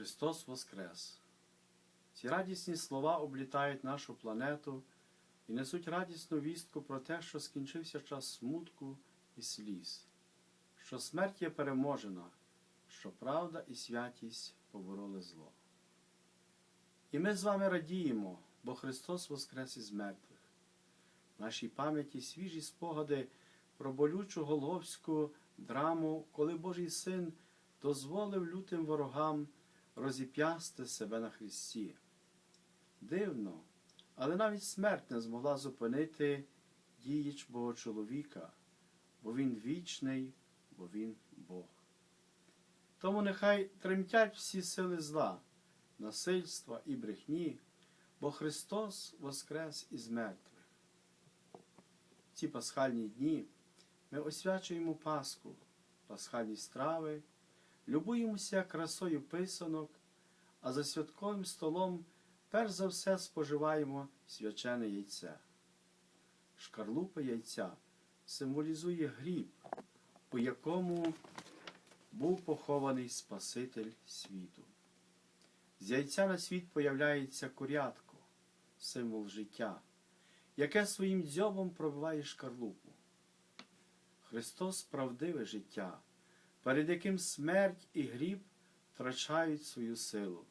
Христос Воскрес! Ці радісні слова облітають нашу планету і несуть радісну вістку про те, що скінчився час смутку і сліз, що смерть є переможена, що правда і святість побороли зло. І ми з вами радіємо, бо Христос Воскрес із мертвих. В нашій пам'яті свіжі спогади про болючу головську драму, коли Божий Син дозволив лютим ворогам розіп'ясти себе на Христі. Дивно, але навіть смерть не змогла зупинити діяч Бога чоловіка, бо він вічний, бо він Бог. Тому нехай тремтять всі сили зла, насильства і брехні, бо Христос воскрес із мертвих. В ці пасхальні дні ми освячуємо Пасху, пасхальні страви, любуємося красою писанок, а за святковим столом перш за все споживаємо свячене яйце. Шкарлупа яйця символізує гріб, у якому був похований Спаситель світу. З яйця на світ появляється курятко, символ життя, яке своїм дзьобом пробиває шкарлупу. Христос правдиве життя, перед яким смерть і гріб втрачають свою силу.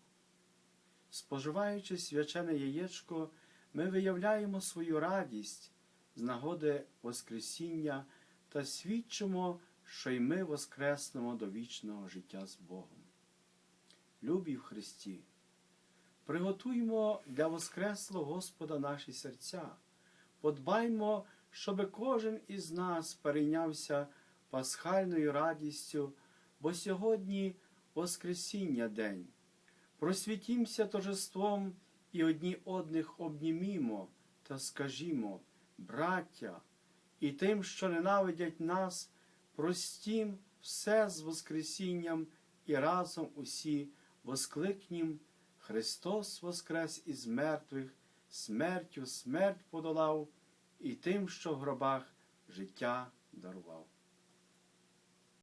Споживаючи свячене яєчко, ми виявляємо свою радість з нагоди Воскресіння та свідчимо, що й ми воскреснемо до вічного життя з Богом. Любі в Христі, приготуймо для Воскреслого Господа наші серця, подбаймо, щоби кожен із нас перейнявся пасхальною радістю, бо сьогодні Воскресіння день. Просвітімся торжеством і одні одних обнімімо та скажімо, браття, і тим, що ненавидять нас, простім все з Воскресінням і разом усі воскликнім Христос воскрес із мертвих, смертю смерть подолав, і тим, що в гробах життя дарував.